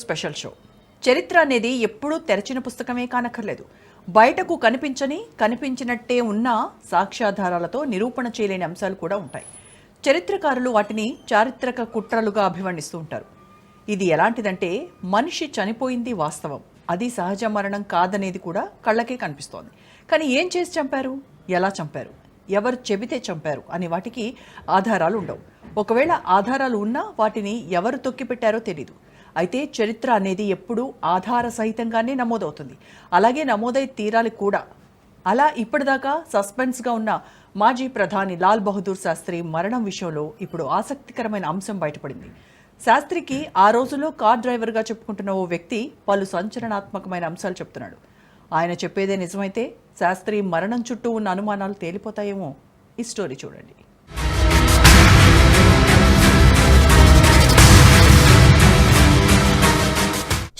Special show. చరిత్ర అనేది ఎప్పుడూ తెరచిన పుస్తకమే కానక్కర్లేదు. బయటకు కనిపించని కనిపించినట్టే ఉన్న సాక్ష్యాధారాలతో నిరూపణ చేయలేని అంశాలు కూడా ఉంటాయి. చరిత్రకారులు వాటిని చారిత్రక కుట్రలుగా అభివర్ణిస్తూ ఉంటారు. ఇది ఎలాంటిదంటే మనిషి చనిపోయింది వాస్తవం. అది సహజ మరణం కాదనేది కూడా కళ్ళకే కనిపిస్తోంది. కానీ ఏం చేసి చంపారు? ఎలా చంపారు? ఎవరు చెబితే చంపారు? అనే వాటికి ఆధారాలు ఉండవు. ఒకవేళ ఆధారాలు ఉన్నా వాటిని ఎవరు తొక్కిపెట్టారో తెలీదు. అయితే చరిత్ర అనేది ఎప్పుడూ ఆధార సహితంగానే నమోదవుతుంది. అలాగే నమోదై తీరాలి కూడా. అలా ఇప్పటిదాకా సస్పెన్స్గా ఉన్న మాజీ ప్రధాని లాల్ బహదూర్ శాస్త్రి మరణం విషయంలో ఇప్పుడు ఆసక్తికరమైన అంశం బయటపడింది. శాస్త్రికి ఆ రోజుల్లో కార్ డ్రైవర్గా చెప్పుకుంటున్న ఓ వ్యక్తి పలు సంచలనాత్మకమైన అంశాలు చెప్తున్నాడు. ఆయన చెప్పేదే నిజమైతే శాస్త్రి మరణం చుట్టూ ఉన్న అనుమానాలు తేలిపోతాయేమో ఈ స్టోరీ చూడండి.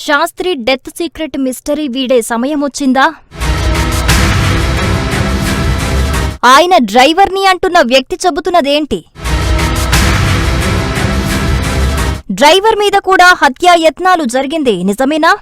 శాస్త్రి డెత్ సీక్రెట్ మిస్టరీ వీడే సమయమొచ్చిందా? ఆయన డ్రైవర్ని అంటున్న వ్యక్తి చెబుతున్నదేంటి? డ్రైవర్ మీద కూడా హత్యాయత్నాలు జరిగింది నిజమేనా?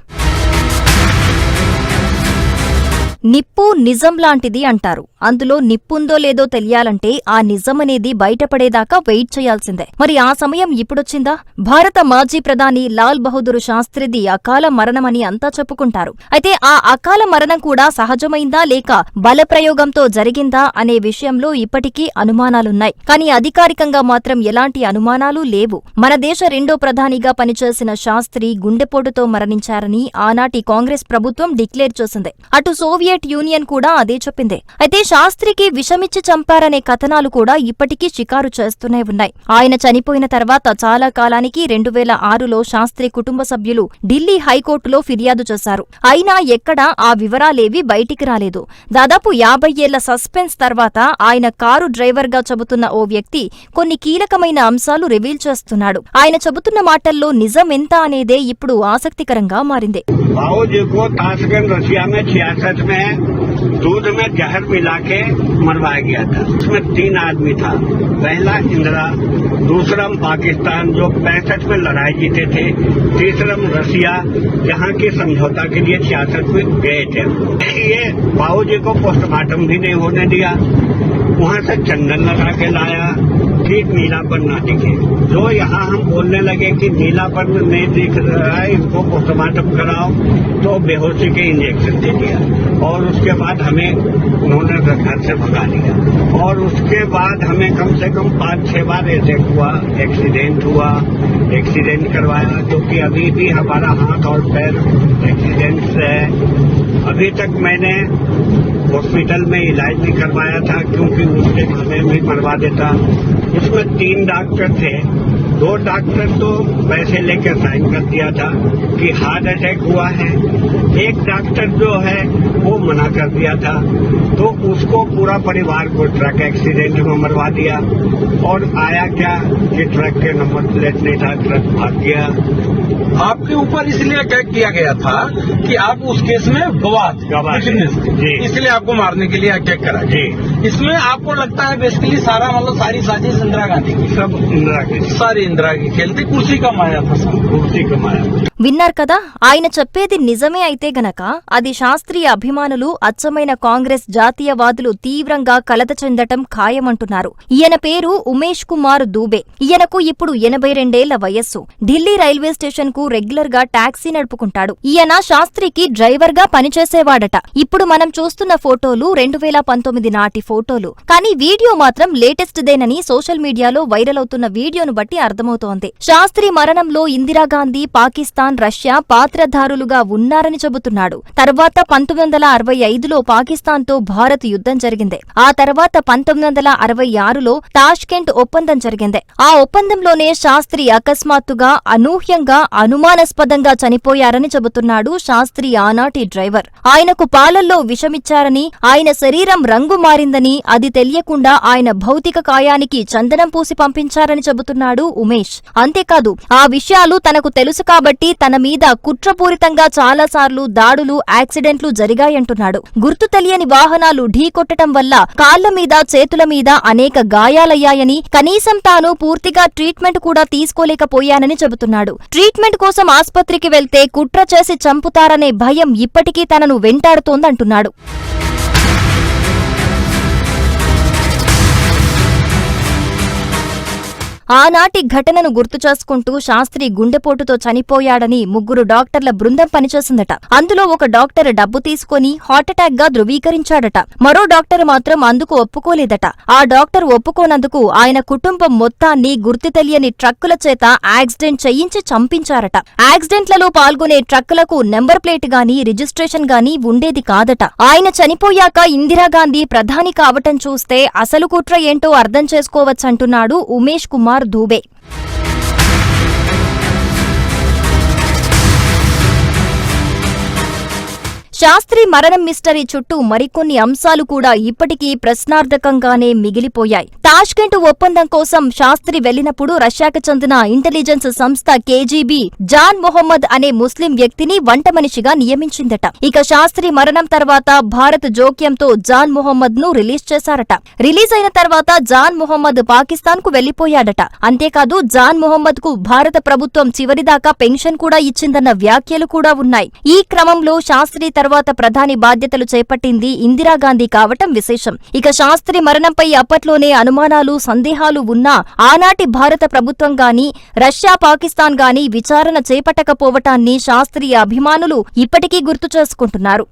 నిప్పు నిజం లాంటిది అంటారు. అందులో నిప్పుందో లేదో తెలియాలంటే ఆ నిజమనేది బయటపడేదాకా వెయిట్ చేయాల్సిందే. మరి ఆ సమయం ఇప్పుడొచ్చిందా? భారత మాజీ ప్రధాని లాల్ బహదూర్ శాస్త్రిది అకాల మరణమని అంతా చెప్పుకుంటారు. అయితే ఆ అకాల మరణం కూడా సహజమైందా లేక బలప్రయోగంతో జరిగిందా అనే విషయంలో ఇప్పటికీ అనుమానాలున్నాయి. కానీ అధికారికంగా మాత్రం ఎలాంటి అనుమానాలు లేవు. మన దేశ రెండో ప్రధానిగా పనిచేసిన శాస్త్రి గుండెపోటుతో మరణించారని ఆనాటి కాంగ్రెస్ ప్రభుత్వం డిక్లేర్ చేసింది. అటు సోవియట్ సోవియట్ యూనియన్ కూడా అదే చెప్పింది. అయితే శాస్త్రికి విషమిచ్చి చంపారనే కథనాలు కూడా ఇప్పటికీ షికారు చేస్తూనే ఉన్నాయి. ఆయన చనిపోయిన తర్వాత చాలా కాలానికి రెండు వేల ఆరులో శాస్త్రి కుటుంబ సభ్యులు ఢిల్లీ హైకోర్టులో ఫిర్యాదు చేశారు. అయినా ఎక్కడా ఆ వివరాలేవి బయటికి రాలేదు. దాదాపు యాభై ఏళ్ళ సస్పెన్స్ తర్వాత ఆయన కారు డ్రైవర్గా చెబుతున్న ఓ వ్యక్తి కొన్ని కీలకమైన అంశాలు రివీల్ చేస్తున్నాడు. ఆయన చెబుతున్న మాటల్లో నిజం ఎంత అనేదే ఇప్పుడు ఆసక్తికరంగా మారింది. రసియా మే हैं में में दूध में जहर मिला के मरवाया गया था। उसमें तीन आदमी था। पहला इंदिरा, दूसरा पाकिस्तान जो पैंसठ में लड़ाई जीते थे, तीसरा रसिया, जहाँ की समझौता के लिए छियासठ में गए थे। ये भाऊ जी को पोस्टमार्टम भी नहीं होने दिया। वहाँ से चंदन लगा के लाया कि नीलापन ना दिखे। जो यहाँ हम बोलने लगे कि नीलापन नहीं दिख रहा है इसको पोस्टमार्टम कराओ तो बेहोशी के इंजेक्शन दे दिया। और उसके बाद हमें उन्होंने घर से भगा दिया और उसके बाद हमें कम से कम पाँच, छह बार ऐसे हुआ एक्सीडेंट हुआ एक्सीडेंट करवाया, जो कि अभी भी हमारा हाथ और पैर एक्सीडेंट से है। अभी तक मैंने हॉस्पिटल में इलाज भी करवाया था, क्योंकि उससे हमें भी मरवा देता। उसमें तीन डॉक्टर थे दो डॉक्टर तो पैसे लेकर साइन कर दिया था कि हार्ट अटैक हुआ है। एक डॉक्टर जो है वो मना कर दिया था। तो उसको पूरा परिवार को ट्रक एक्सीडेंट में मरवा दिया और आया क्या कि ट्रक के नंबर प्लेट नहीं था ट्रक भाग गया। आपके ऊपर इसलिए अटैक किया गया था कि आप उस केस में गवाह गवाह। इसलिए आपको मारने के लिए अटैक करा जी। इसमें आपको लगता है बेसिकली सारा मतलब सारी साजिश इंदिरा गांधी की। सब इंदिरा के। सारी విన్నారు కదా ఆయన చెప్పేది నిజమే అయితే గనక అది శాస్త్రీయ అభిమానులు అచ్చమైన కాంగ్రెస్ జాతీయవాదులు తీవ్రంగా కలత చెందటం ఖాయమంటున్నారు. ఈయన పేరు ఉమేష్ కుమార్ దూబే. ఈయనకు ఇప్పుడు ఎనభై రెండేళ్ళ వయస్సు. ఢిల్లీ రైల్వే స్టేషన్కు రెగ్యులర్గా టాక్సీ నడుపుకుంటాడు. ఈయన శాస్త్రికి డ్రైవర్గా పనిచేసేవాడట. ఇప్పుడు మనం చూస్తున్న ఫోటోలు రెండు వేల పంతొమ్మిది నాటి ఫోటోలు. కానీ వీడియో మాత్రం లేటెస్ట్ దేనని సోషల్ మీడియాలో వైరల్ అవుతున్న వీడియోను బట్టి అర్థం అర్థమవుతోంది. శాస్త్రి మరణంలో ఇందిరాగాంధీ పాకిస్తాన్ రష్యా పాత్రధారులుగా ఉన్నారని చెబుతున్నాడు. తర్వాత పంతొమ్మిది వందల అరవై ఐదులో పాకిస్తాన్తో భారత్ యుద్ధం జరిగింది. ఆ తర్వాత పంతొమ్మిది వందల అరవై ఆరులో తాష్కెంట్ ఒప్పందం జరిగింది. ఆ ఒప్పందంలోనే శాస్త్రి అకస్మాత్తుగా అనూహ్యంగా అనుమానాస్పదంగా చనిపోయారని చెబుతున్నాడు శాస్త్రి ఆనాటి డ్రైవర్. ఆయనకు పాలల్లో విషమిచ్చారని ఆయన శరీరం రంగు మారిందని అది తెలియకుండా ఆయన భౌతిక కాయానికి చందనం పూసి పంపించారని చెబుతున్నాడు ఉమేష్. అంతేకాదు ఆ విషయాలు తనకు తెలుసు కాబట్టి తన మీద కుట్రపూరితంగా చాలాసార్లు దాడులు యాక్సిడెంట్లు జరిగాయంటున్నాడు. గుర్తు తెలియని వాహనాలు ఢీకొట్టడం వల్ల కాళ్ళ మీద చేతుల మీద అనేక గాయాలయ్యాయని కనీసం తాను పూర్తిగా ట్రీట్మెంట్ కూడా తీసుకోలేకపోయానని చెబుతున్నాడు. ట్రీట్మెంట్ కోసం ఆస్పత్రికి వెళ్తే కుట్ర చేసి చంపుతారనే భయం ఇప్పటికీ తనను వెంటాడుతోందంటున్నాడు. ఆనాటి ఘటనను గుర్తు చేసుకుంటూ శాస్త్రి గుండెపోటుతో చనిపోయాడని ముగ్గురు డాక్టర్ల బృందం పనిచేసిందట. అందులో ఒక డాక్టర్ డబ్బు తీసుకుని హార్ట్అటాక్గా ధృవీకరించాడట. మరో డాక్టర్ మాత్రం అందుకు ఒప్పుకోలేదట. ఆ డాక్టర్ ఒప్పుకోనందుకు ఆయన కుటుంబం మొత్తాన్ని గుర్తు తెలియని ట్రక్కుల చేత యాక్సిడెంట్ చేయించి చంపించారట. యాక్సిడెంట్లలో పాల్గొనే ట్రక్కులకు నెంబర్ ప్లేట్ గాని రిజిస్ట్రేషన్ గాని ఉండేది కాదట. ఆయన చనిపోయాక ఇందిరాగాంధీ ప్రధాని కావటం చూస్తే అసలు కుట్ర ఏంటో అర్థం చేసుకోవచ్చంటున్నాడు ఉమేష్ కుమార్. దూబే శాస్త్రి మరణం మిస్టరీ చుట్టూ మరికొన్ని అంశాలు కూడా ఇప్పటికీ ప్రశ్నార్థకంగానే మిగిలిపోయాయి. తాష్కెంట్ ఒప్పందం కోసం శాస్త్రి వెళ్ళినప్పుడు రష్యాకు చెందిన ఇంటెలిజెన్స్ సంస్థ కేజీబీ జాన్ మొహమ్మద్ అనే ముస్లిం వ్యక్తిని వంట మనిషిగా నియమించిందట. ఇక శాస్త్రి మరణం తర్వాత భారత్ జోక్యంతో జాన్ మొహమ్మద్ను రిలీజ్ చేశారట. రిలీజ్ అయిన తర్వాత జాన్ మొహమ్మద్ పాకిస్తాన్కు వెళ్ళిపోయాడట అంతేకాదు జాన్ మొహమ్మద్కు భారత ప్రభుత్వం చివరిదాకా పెన్షన్ కూడా ఇచ్చిందన్న వ్యాఖ్యలు కూడా ఉన్నాయి. ఈ క్రమంలో శాస్త్రి తర్వాత ప్రధాని బాధ్యతలు చేపట్టింది ఇందిరాగాంధీ కావటం విశేషం. ఇక శాస్త్రి మరణంపై అప్పట్లోనే అనుమానాలు సందేహాలు ఉన్నా ఆనాటి భారత ప్రభుత్వం గాని రష్యా పాకిస్తాన్ గాని విచారణ చేపట్టకపోవటాన్ని శాస్త్రీయ అభిమానులు ఇప్పటికీ గుర్తు చేసుకుంటున్నారు.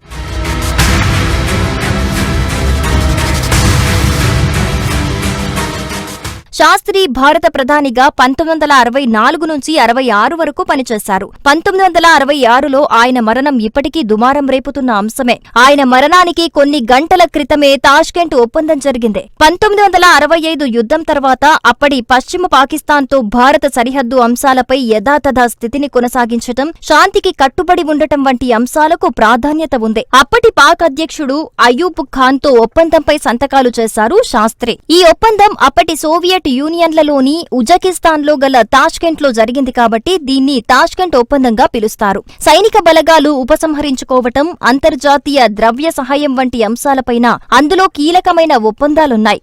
శాస్త్రి భారత ప్రధానిగా పంతొమ్మిది వందల అరవై నాలుగు నుంచి అరవై ఆరు వరకు పనిచేశారు. పంతొమ్మిది వందల అరవై ఆరులో ఆయన మరణం ఇప్పటికీ దుమారం రేపుతున్న అంశమే. ఆయన మరణానికి కొన్ని గంటల క్రితమే తాష్కెంట్ ఒప్పందం జరిగింది. పంతొమ్మిది వందల అరవై ఐదు యుద్ధం తర్వాత అప్పటి పశ్చిమ పాకిస్తాన్తో భారత సరిహద్దు అంశాలపై యథాతథ స్థితిని కొనసాగించటం శాంతికి కట్టుబడి ఉండటం వంటి అంశాలకు ప్రాధాన్యత ఉంది. అప్పటి పాక్ అధ్యక్షుడు అయూబ్ ఖాన్తో ఒప్పందంపై సంతకాలు చేశారు శాస్త్రి. ఈ ఒప్పందం అప్పటి సోవియట్ యూనియన్లలోని ఉజకిస్తాన్లో గల తాష్కెంట్లో జరిగింది కాబట్టి దీన్ని తాష్కెంట్ ఒప్పందంగా పిలుస్తారు. సైనిక బలగాలు ఉపసంహరించుకోవటం అంతర్జాతీయ ద్రవ్య సహాయం వంటి అంశాలపైన అందులో కీలకమైన ఒప్పందాలున్నాయి.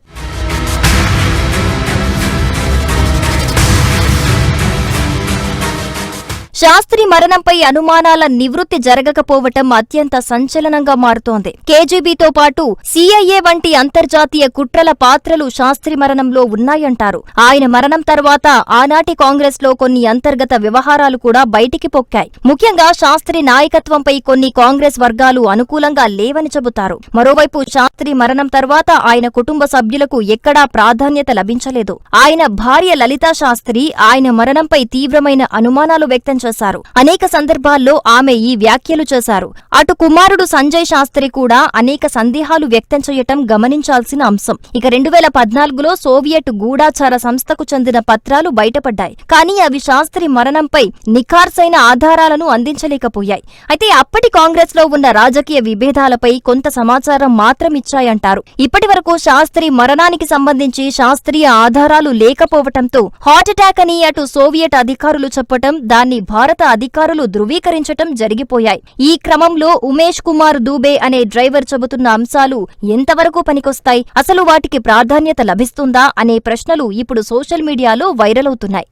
శాస్త్రి మరణంపై అనుమానాల నివృత్తి జరగకపోవటం అత్యంత సంచలనంగా మారుతోంది. కేజీబీతో పాటు సీఐఏ వంటి అంతర్జాతీయ కుట్రల పాత్రలు శాస్త్రి మరణంలో ఉన్నాయంటారు. ఆయన మరణం తర్వాత ఆనాటి కాంగ్రెస్లో కొన్ని అంతర్గత వ్యవహారాలు కూడా బయటికి పొక్కాయి. ముఖ్యంగా శాస్త్రి నాయకత్వంపై కొన్ని కాంగ్రెస్ వర్గాలు అనుకూలంగా లేవని చెబుతారు. మరోవైపు శాస్త్రి మరణం తర్వాత ఆయన కుటుంబ సభ్యులకు ఎక్కడా ప్రాధాన్యత లభించలేదు. ఆయన భార్య లలితా శాస్త్రి ఆయన మరణంపై తీవ్రమైన అనుమానాలు వ్యక్తం చేశారు. అనేక సందర్భాల్లో ఆమె ఈ వ్యాఖ్యలు చేశారు. అటు కుమారుడు సంజయ్ శాస్త్రి కూడా అనేక సందేహాలు వ్యక్తం చేయటం గమనించాల్సిన అంశం. ఇక రెండు వేల పద్నాలుగులో సోవియట్ గూఢాచార సంస్థకు చెందిన పత్రాలు బయటపడ్డాయి. కానీ అవి శాస్త్రి మరణంపై నిఖార్సైన ఆధారాలను అందించలేకపోయాయి. అయితే అప్పటి కాంగ్రెస్లో ఉన్న రాజకీయ విభేదాలపై కొంత సమాచారం మాత్రం ఇచ్చాయంటారు. ఇప్పటి వరకు శాస్త్రి మరణానికి సంబంధించి శాస్త్రీయ ఆధారాలు లేకపోవటంతో హార్ట్అటాక్ అని అటు సోవియట్ అధికారులు చెప్పటం దాన్ని భారత అధికారులు ధృవీకరించటం జరిగిపోయాయి. ఈ క్రమంలో ఉమేష్ కుమార్ దూబే అనే డ్రైవర్ చెబుతున్న అంశాలు ఎంతవరకు పనికొస్తాయి? అసలు వాటికి ప్రాధాన్యత లభిస్తుందా? అనే ప్రశ్నలు ఇప్పుడు సోషల్ మీడియాలో వైరల్ అవుతున్నాయి.